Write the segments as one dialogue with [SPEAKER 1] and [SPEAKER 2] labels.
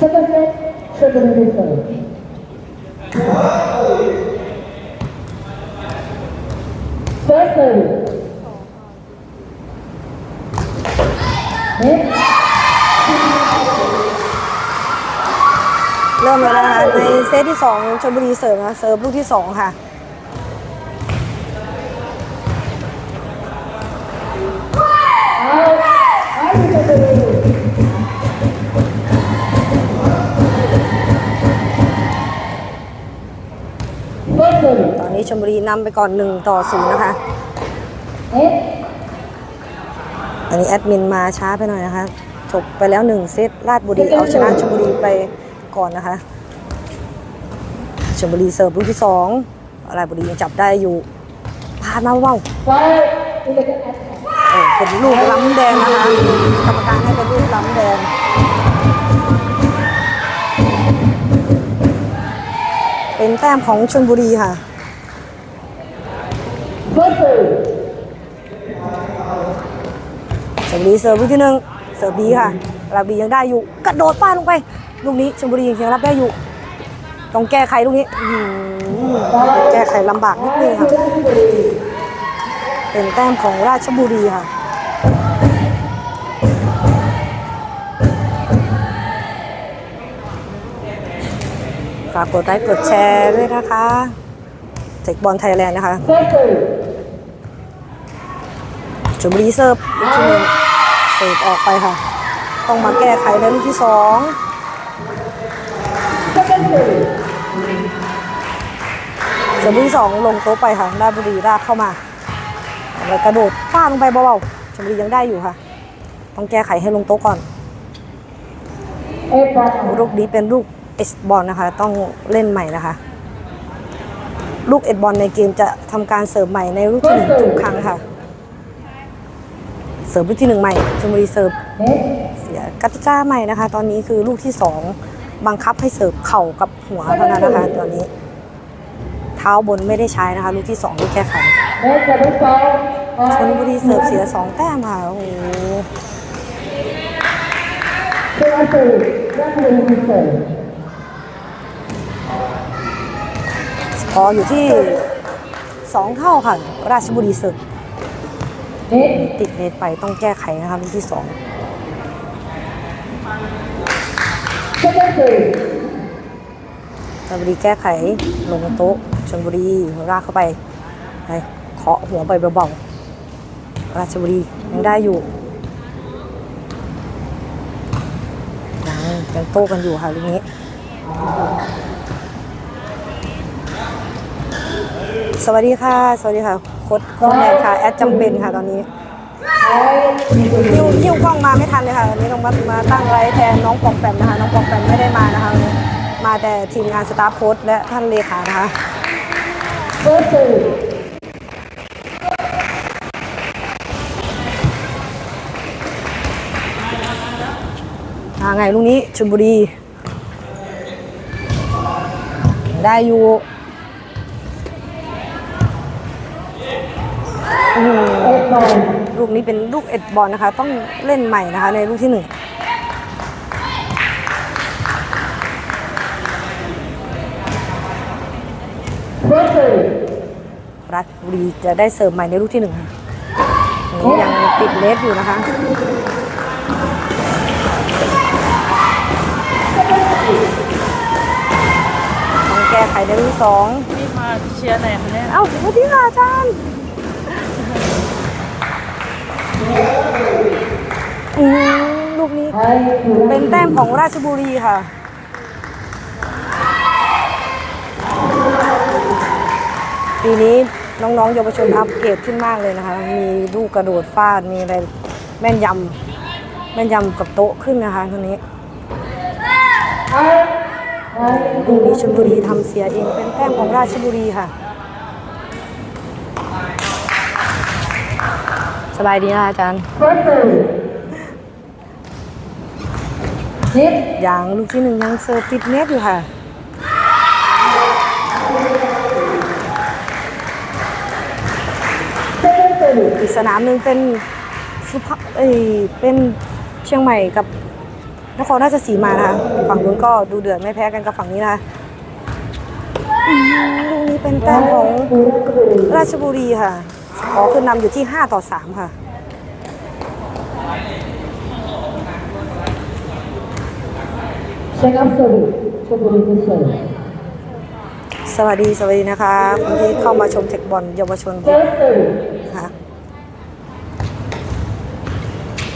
[SPEAKER 1] Second set, triple reversal. First serve. Hit.
[SPEAKER 2] เริ่มแล้วนะคะในเซตที่2ชลบุรีเสิร์ฟนะเสิร์ฟลูกที่ 2 ค่ะ
[SPEAKER 1] Out. Out with the serve.
[SPEAKER 2] ชลบุรีนำไปก่อน1ต่อ0นะคะอันนี้แอดมินมาช้าไปหน่อยนะคะจบไปแล้ว1เซตราชบุรีเอาชนะชลบุรีไปก่อนนะคะชลบุรีเสิร์ฟลูกที่2ราชบุรียังจับได้อยู่พาดมาเว้า
[SPEAKER 1] Fire. With the attack.
[SPEAKER 2] โอ้เป็นลูกล้ำแดงนะคะกรรมการให้เป็นลูกล้ำแดงเป็นแต้มของชลบุรีค่ะ
[SPEAKER 1] First serve.
[SPEAKER 2] ชลบุรีเสิร์ฟลูกที่หนึ่งเสิร์ฟดีค่ะราชบุรียังได้อยู่กระโดดฟาดลงไปลูกนี้ชลบุรียังรับได้อยู่ ต้องแก้ไขลูกนี้อื้อหือแก้ไขลำบากนิดนึงค่ะเป็นแต้มของราชบุรีค่ะฝากกดไลค์กดแชร์ด้วยนะคะเทคบอลไทยแลนด์นะคะ
[SPEAKER 1] First serve.
[SPEAKER 2] ชลบุรีเสิร์ฟลูกที่หนึ่งเสิร์ฟออกไปค่ะ ต้องมาแก้ไขในลูกที่สองเสิร์ฟลูกที่สองลงโต๊ะไปค่ะราชบุรีราดเข้ามาแล้วกระโดดฟาดลงไปเบาๆชลบุรียังได้อยู่ค่ะ ต้องแก้ไขให้ลงโต๊ะก่อนลูกนี้เป็นลูกเอสบอลนะคะ ต้องเล่นใหม่นะคะ ลูกเอสบอลในเกมจะทำการเสิร์ฟใหม่ในลูกที่หนึ่งทุกครั้งค่ะ เสิร์ฟลูกที่หนึ่งใหม่ชลบุรีเสิร์ฟเสียกติกาใหม่นะคะ ตอนนี้คือลูกที่สองบังคับให้เสิร์ฟเข่ากับหัวเท่านั้นนะคะตอนนี้ เท้าบนไม่ได้ใช้นะคะ ลูกที่สองที่แก้ไขชล
[SPEAKER 1] Five.
[SPEAKER 2] บุรีเสิร์ฟเสียสองแต้มค่ะโอ้โห
[SPEAKER 1] Second serve. Triple reversal.
[SPEAKER 2] พออยู่ที่สองเท่าค่ะ ราชบุรีเสิร์ฟ ติดเนตไปต้องแก้ไขนะคะลูกที่สองชลบุรีแก้ไขลงโต๊ะชลบุรีรากเข้าไปไปเคาะหัวไปเบาๆราชบุรียังได้อยู่ยังยังโต้กันอยู่ค่ะลูกนี้สวัสดีค่ะ สวัสดีค่ะ ค้ดโค้ดแมนค่ะแอดจำเป็นค่ะตอนนี้
[SPEAKER 1] Five.
[SPEAKER 2] ยิ้วยิ้วกล้องมาไม่ทันเลยค่ะวันนี้ต้องมามาตั้งไลฟ์แทนน้องปองแปมนะคะ น้องปองแปมไม่ได้มานะคะวันนี้มาแต่ทีมงานสตาฟโค้ดและท่านเลขานะคะ
[SPEAKER 1] First serve.
[SPEAKER 2] มาไงลูกนี้ชลบุรี ได้อยู่อื้อหือ
[SPEAKER 1] Eight ball.
[SPEAKER 2] ลูกนี้เป็นลูกเอ็ดบอลนะคะ ต้องเล่นใหม่นะคะในลูกที่หนึ่ง
[SPEAKER 1] First serve.
[SPEAKER 2] รัฐบุรีจะได้เสิร์ฟใหม่ในลูกที่หนึ่งค่ะอันนี้ยังติดเลสอยู่นะคะต้องแก้ไขในลูกที่สอง
[SPEAKER 3] นี่มาเชียร์ไหนคะเนี่ย
[SPEAKER 2] เอ้าสวัสดีค่ะอาจารย์ อืมลูกนี้เป็นแต้มของราชบุรีค่ะ ปีนี้น้องๆเยาวชนอัปเกรดขึ้นมากเลยนะคะ มีลูกกระโดดฟาด มีอะไรแม่นยำแม่นยำกับโต๊ะขึ้นนะคะทีนี้ลูกนี้ชลบุรีทำเสียเองเป็นแต้มของราชบุรีค่ะ บายดีนะอาจารย์
[SPEAKER 1] First serve. Hit.
[SPEAKER 2] อย่างลูกที่หนึ่งยังเซิร์ฟติดเน็ตอยู่ค่ะ
[SPEAKER 1] Second serve.
[SPEAKER 2] อีกสนามหนึ่งเป็นสุพรรณเอ้ยเป็นเชียงใหม่กับนครราชสีมานะคะฝั่งนู้นก็ดูเดือดไม่แพ้กันกับฝั่งนี้นะคะอืมลูกนี้เป็นแต้มของราชบุรีค่ะ ขอขึ้นนำอยู่ที่ 5 ต่อ 3 ค่ะ
[SPEAKER 1] Second service. Choburi to serve.
[SPEAKER 2] สวัสดีสวัสดีนะคะคนที่เข้ามาชมเทคบอลเยาวชน
[SPEAKER 1] Third service.
[SPEAKER 2] นะคะ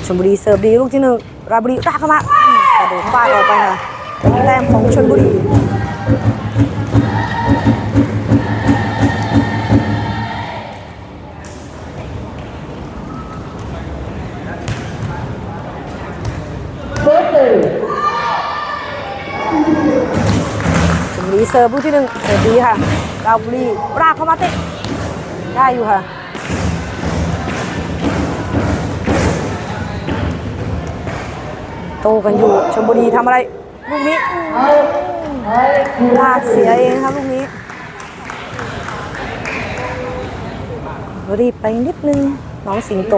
[SPEAKER 2] ชลบุรีเสิร์ฟดีลูกที่หนึ่งราชบุรีรากเข้ามาอืมกระโดดฟาดออกไปค่ะเป็นแต้มของชลบุรี
[SPEAKER 1] Fourth service.
[SPEAKER 2] ชลบุรีเสิร์ฟลูกที่หนึ่งเสิร์ฟดีค่ะราชบุรีรากเข้ามาเตะได้อยู่ค่ะโตกันอยู่ชลบุรีทำอะไร ลูกนี้ลากเสียเองครับลูกนี้ รีบไปนิดนึง น้องสิงโต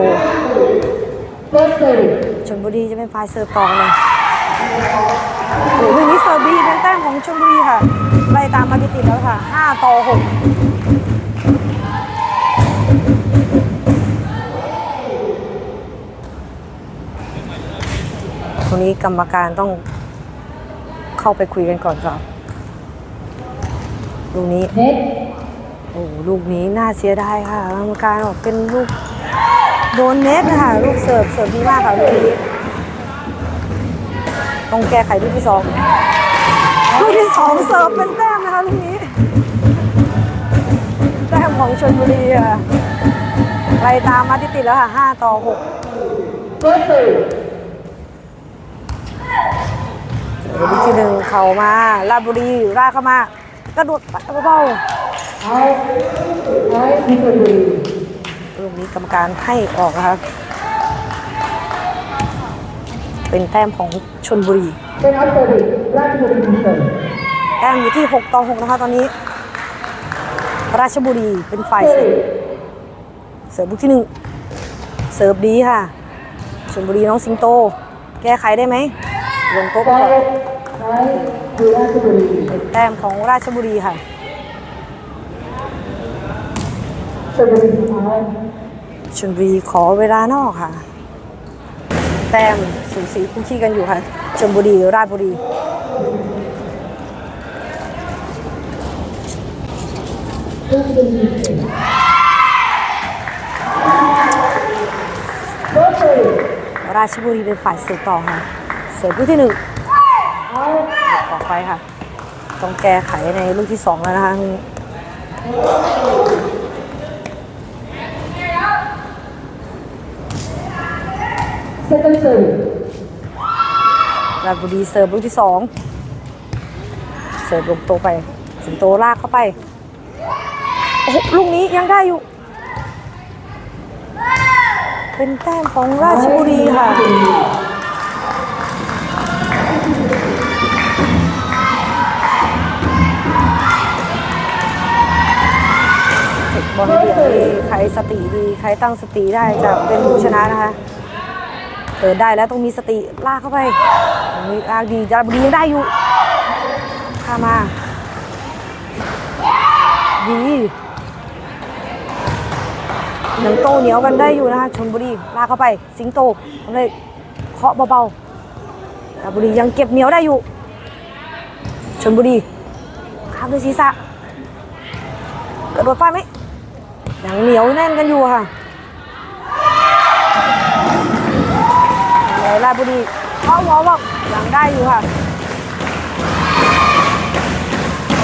[SPEAKER 2] ชลบุรีจะเป็นฝ่ายเสิร์ฟต่อเลยโอ้โหลูกนี้เสิร์ฟดีเป็นแต้มของชลบุรีค่ะ ไล่ตามมาติดๆแล้วค่ะ 5 ต่อ 6 ตรงนี้กรรมการต้องเข้าไปคุยกันก่อนครับลูกนี้
[SPEAKER 1] Net.
[SPEAKER 2] โอ้ลูกนี้น่าเสียดายค่ะกรรมการบอกเป็นลูก โดนเน็ตนะคะลูกเสิร์ฟเสิร์ฟดีมากค่ะลูกนี้ต้องแก้ไขลูกที่สองลูกที่สองเสิร์ฟเป็นแต้มนะคะลูกนี้แต้มของชลบุรีค่ะไล่ตามมาติดๆแล้วค่ะ5ต่อ
[SPEAKER 1] First service.
[SPEAKER 2] 6ลูกที่หนึ่งเข่ามาลาบุรีรากเข้ามากระโดดปัดเบา
[SPEAKER 1] Out. Out. Choburi.
[SPEAKER 2] ๆลูกนี้กรรมการให้ออกนะคะเป็นแต้มของชลบุรี
[SPEAKER 1] Second service. Rajpuri to serve.
[SPEAKER 2] แต้มอยู่ที่ 6 ต่อ 6 นะคะตอนนี้ ราชบุรีเป็นฝ่ายเสิร์ฟเสิร์ฟลูกที่หนึ่งเสิร์ฟดีค่ะชลบุรีน้องสิงโต แก้ไขได้ไหมลงโต๊ะไปก่อน
[SPEAKER 1] Five. Five. To Rajpuri.
[SPEAKER 2] เป็นแต้มของราชบุรีค่ะ
[SPEAKER 1] Choburi out.
[SPEAKER 2] ชลบุรีขอเวลานอกค่ะ แต้มสูสีคู่ขี้กันอยู่ค่ะชลบุรีราชบุรีราชบุรีเป็นฝ่ายเสิร์ฟต่อค่ะ เสิร์ฟลูกที่หนึ่ง
[SPEAKER 1] Out.
[SPEAKER 2] ออกไปค่ะ ต้องแก้ไขในลูกที่สองแล้วนะคะ
[SPEAKER 1] Second service.
[SPEAKER 2] ราชบุรีเสิร์ฟลูกที่สองเสิร์ฟลงโตไป สิงโตลากเข้าไป โอ้โหลูกนี้ยังได้อยู่ เป็นแต้มของราชบุรีค่ะบอลเดียวนี่ใครสติดี ใครตั้งสติได้จะเป็นผู้ชนะนะคะ เปิดได้แล้วต้องมีสติลากเข้าไปมีลากดีจาบุรียังได้อยู่ข้ามา ดียังโตเหนียวกันได้อยู่นะคะชนบุรีลากเข้าไปสิงโตทำเลยเคาะเบาๆจาบุรียังเก็บเหนียวได้อยู่ชนบุรีข้ามด้วยศีรษะกระโดดฟาดไหมยังเหนียวแน่นกันอยู่ค่ะ ราชบุรีเข้าหัวบอกยังได้อยู่ค่ะ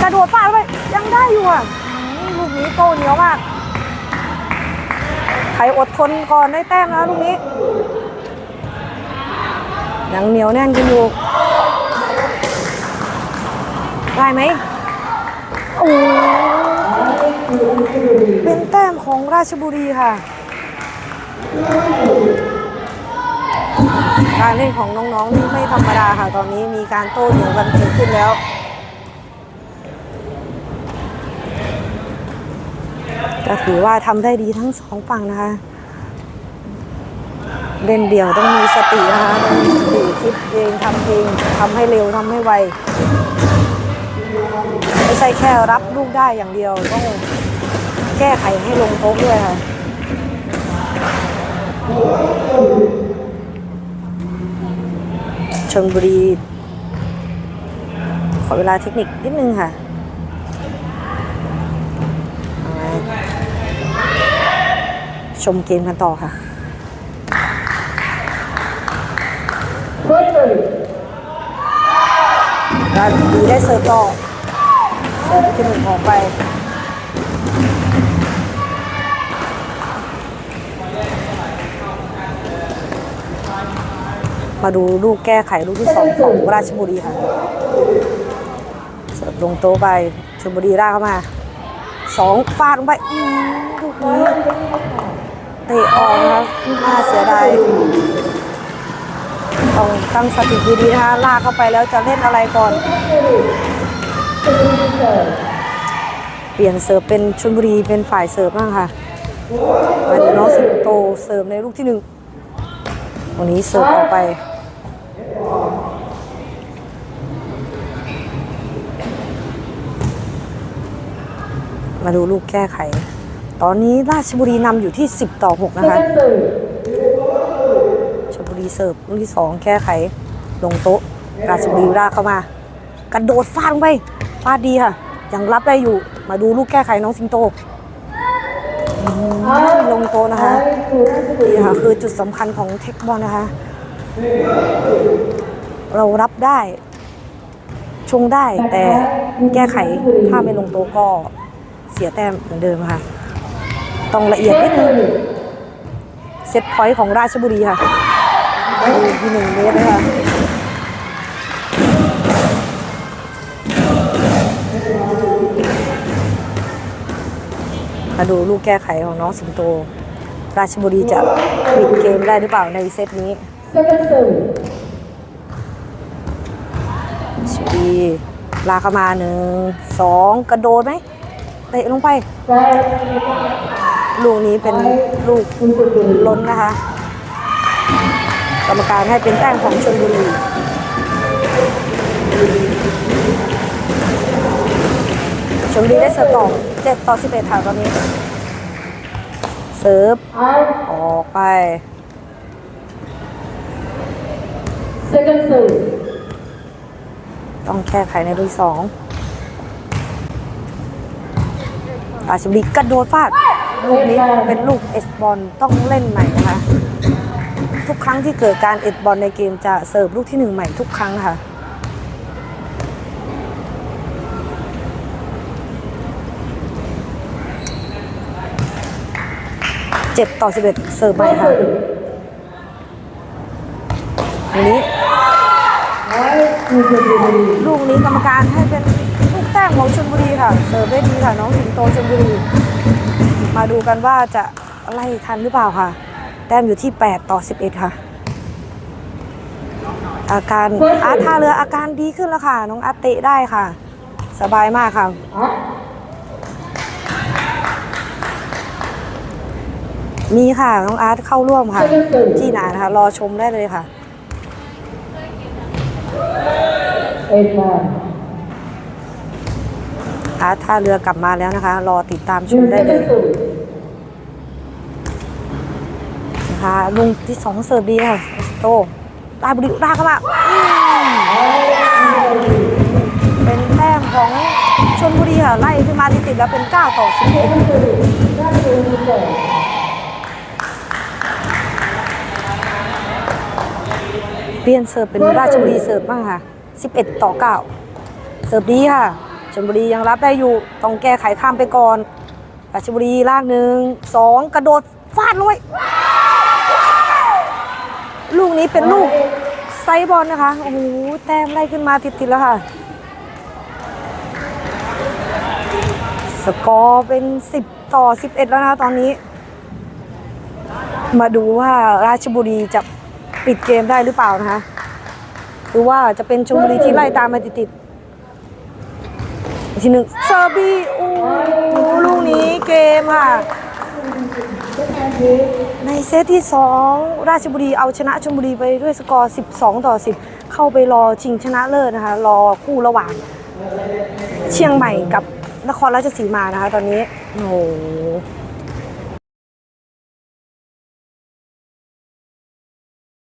[SPEAKER 2] กระโดดฟาดไปยังได้อยู่อะลูกนี้โตเหนียวมากใครอดทนก่อนได้แต้มนะลูกนี้ยังเหนียวแน่นกันอยู่ ได้ไหมโอ้เป็นแต้มของราชบุรีค่ะ การเล่นของน้องๆนี่ไม่ธรรมดาค่ะ ตอนนี้มีการโต้เหนียวกันเกิดขึ้นแล้วก็ถือว่าทำได้ดีทั้งสองฝั่งนะคะ เล่นเดี่ยวต้องมีสตินะคะต้องมีสติคิดเองทำเองทำให้เร็วทำให้ไว ไม่ใช่แค่รับลูกได้อย่างเดียว ต้องแก้ไขให้ลงโต๊ะด้วยค่ะ ชนบุรี ขอเวลาเทคนิคนิดนึงค่ะชมเกมกันต่อค่ะ
[SPEAKER 1] First service.
[SPEAKER 2] ราชบุรีได้เสิร์ฟต่อเสิร์ฟที่หนึ่งออกไป มาดูลูกแก้ไขลูกที่สองของราชบุรีค่ะเสิร์ฟลงโต๊ะไปชลบุรีลากเข้ามาสองฟาดลงไปอืมลูกนี้เตะออกนะคะน่าเสียดายต้องตั้งสติดีๆนะคะลากเข้าไปแล้วจะเล่นอะไรก่อน เปลี่ยนเสิร์ฟเป็นชลบุรีเป็นฝ่ายเสิร์ฟบ้างค่ะมาดูน้องสิงโตเสิร์ฟในลูกที่หนึ่งวันนี้เสิร์ฟออกไป มาดูลูกแก้ไข ตอนนี้ราชบุรีนำอยู่ที่ 10 ต่อ 6 นะคะชลบุรีเสิร์ฟลูกที่ 2 แก้ไข ลงโต๊ะ ราชบุรีลาเข้ามากระโดดฟาดลงไปฟาดดีค่ะ ยังรับได้อยู่ มาดูลูกแก้ไขน้องสิงโตลงโต๊ะนะคะนี่ค่ะคือจุดสำคัญของเทคบอลนะคะ เรารับได้ ชงได้แต่แก้ไขถ้าไม่ลงโต๊ะก็ เสียแต้มเหมือนเดิมค่ะ ต้องละเอียดนิดนึงเซตพอยต์ของราชบุรีค่ะดูที่หนึ่งเมตรเลยค่ะมาดูลูกแก้ไขของน้องสิงโต ราชบุรีจะปิดเกมได้หรือเปล่าในเซตนี้ชบีลาเข้ามาหนึ่งสองกระโดดไหม เตะลงไป
[SPEAKER 1] Five.
[SPEAKER 2] ลูกนี้เป็นลูก
[SPEAKER 1] Into the
[SPEAKER 2] ล้นนะคะ กรรมการให้เป็นแต้มของชลบุรีชลบุรีได้เสิร์ฟต่อ7ต่อ 11ค่ะตอนนี้ เสิร์ฟ
[SPEAKER 1] out.
[SPEAKER 2] ออกไป
[SPEAKER 1] Second service.
[SPEAKER 2] ต้องแก้ไขในลูกที่สอง ราชบุรีกระโดดฟาดลูกนี้เป็นลูกเอสบอลต้องเล่นใหม่นะคะ ทุกครั้งที่เกิดการเอสบอลในเกมจะเสิร์ฟลูกที่หนึ่งใหม่ทุกครั้งค่ะเจ็ดต่อสิบเอ็ดเสิร์ฟใหม่ค่ะอันนี้ ลูกนี้กรรมการให้เป็น ของชลบุรีค่ะ เสิร์ฟได้ดีค่ะน้องสิงโตชลบุรี มาดูกันว่าจะไล่ทันหรือเปล่าค่ะ แต้มอยู่ที่ 8 ต่อ 11 ค่ะ อาการอาร์ตท่าเรืออาการดีขึ้นแล้วค่ะ น้องอาร์ตเตะได้ค่ะ สบายมากค่ะมีค่ะ น้องอาร์ตเข้าร่วมค่ะ ที่ไหนนะคะ รอชมได้เลยค่ะ
[SPEAKER 1] Eight man.
[SPEAKER 2] อา ร์ตท่าเรือกลับมาแล้วนะคะ รอติดตามชมได้เลยนะคะลุงที่สองเสิร์ฟดีค่ะโตลาบุรีลาเข้ามาเป็นแต้มของชนบุรีค่ะไล่ขึ้นมาติดแล้วเป็น9ต่อ
[SPEAKER 1] Second service. That's the only serve.
[SPEAKER 2] 11เปลี่ยนเสิร์ฟเป็นราชบุรีเสิร์ฟบ้างค่ะ 11 ต่อ 9 เสิร์ฟดีค่ะ ชนบุรียังรับได้อยู่ ต้องแก้ไขข้ามไปก่อนราชบุรีลากหนึ่งสองกระโดดฟาดลงไปลูกนี้เป็นลูกไซบอลนะคะ โอ้โห แต้มไล่ขึ้นมาติดๆแล้วค่ะ สกอร์เป็น 10 ต่อ 11 แล้วนะตอนนี้ มาดูว่าราชบุรีจะปิดเกมได้หรือเปล่านะคะ หรือว่าจะเป็นชลบุรีที่ไล่ตามมาติดๆ ทีหนึ่งเซอร์บีโอ้โหลูกนี้เกมค่ะ ในเซตที่ 2 ราชบุรีเอาชนะชลบุรีไปด้วยสกอร์ 12 ต่อ 10 เข้าไปรอชิงชนะเลิศนะคะ รอคู่ระหว่าง เชียงใหม่กับนครราชสีมานะคะ ตอนนี้ โอ้โห